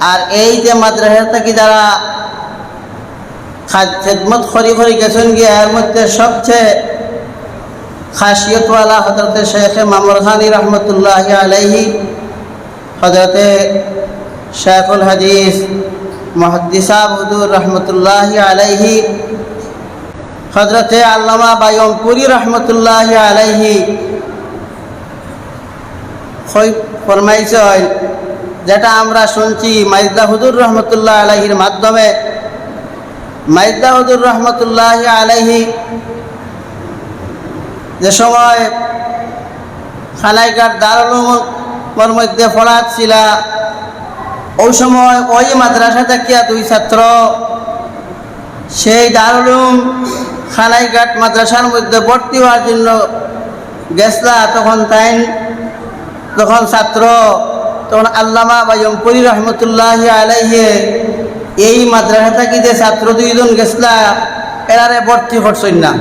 আর এই যে মাদ্রাসা থেকে যারা খেদমত খরি খরি গেছেন গিয়ে, এর মধ্যে সবচেয়ে খাসিয়তওয়ালা হজরতে শেখ মামুর খানি রহমতুল্লাহ আলাইহি হজরতে শেখুল হাদিস মহদ্দিসা হুদুর রহমতুল্লাহ আলাইহি হজরতে আল্লামা বায়মপুরি রহমতুল্লাহ আলাইহি ফরমাইছেন যেটা আমরা শুনছি মাইজদা হুদুর রহমতুল্লাহ আলাইহির মাধ্যমে। মাইজদা হুদুর রহমতুল্লাহ আলাইহি যে সময় খানাইকার দারুলুমর মধ্যে পড়াচ্ছিল ওই সময় ওই মাদ্রাসা থেকে দুই ছাত্র সেই দারুলুম খানাইঘাট মাদ্রাসার মধ্যে ভর্তি হওয়ার জন্য গেছলা। তখন তাই তখন ছাত্র তখন আল্লামা বায়মপুরি রহমতুল্লাহ আলাইহে এই মাদ্রাসা থাকি যে ছাত্র দুইজন গেছলা, এরারে ভর্তি করছেন না।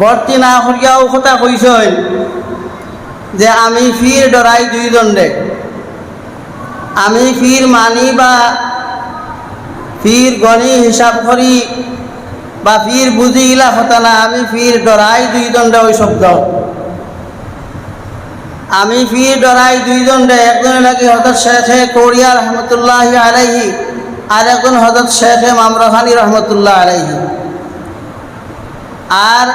ভর্তি না করিয়াও কথা কইছেন যে আমি ফির ডরাই দুইজন রে। আমি ফির মানি বা ফির গণি হিসাব করি বা ফির বুঝি ইলা হতা না, আমি ফির ডরাই দুই দণ্ডে ওই শব্দ। আমি ফির ডরাই দুই দণ্ডে একজন লাগে হজরত শেখে কৌরিয়া রহমতুল্লাহ আলাইহি, আর একজন হজরত শেখে মামরখানি রহমতুল্লাহ আলাইহি। আর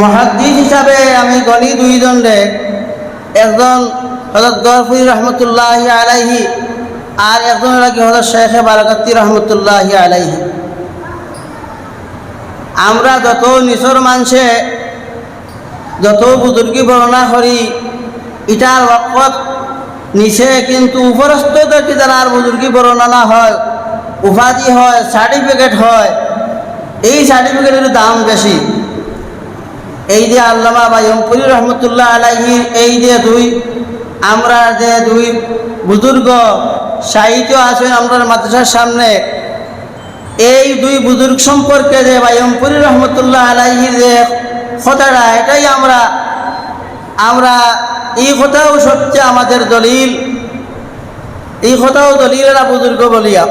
মহাদ্দিস হিসাবে আমি গণি দুই দণ্ডে একজন হজরত গরফুরি রহমতুল্লাহ আলাইহি, আর একজন লাগে হজরত শেখে বারাকাত্তি রহমতুল্লাহ আলাইহি। আমরা যত নিচর মানুষে যত বুজুর্গী বর্ণনা করি ইটার ওয়াকত নিচে কিন্তু উপরস্থ দেখি যারা আর বুজুর্গী বর্ণনা হয়, উপাধি হয় সার্টিফিকেট হয়, এই সার্টিফিকেটের দাম বেশি। এই যে আল্লামা বা ইমপুরি রহমতুল্লাহ আলাহি এই যে দুই, আমরা যে দুই বুজুর্গ সাহিত্য আছেন আমরা মাদ্রাসার সামনে, এই দুই বুজুর্গ সম্পর্কে যে বায়মপুরি রহমতুল্লাহ আলাইহির যে কথাটা, এটাই আমরা আমরা এই কথাও সবচেয়ে আমাদের দলিল। এই কথাও দলিলেরা বুজুর্গ বলিয়া।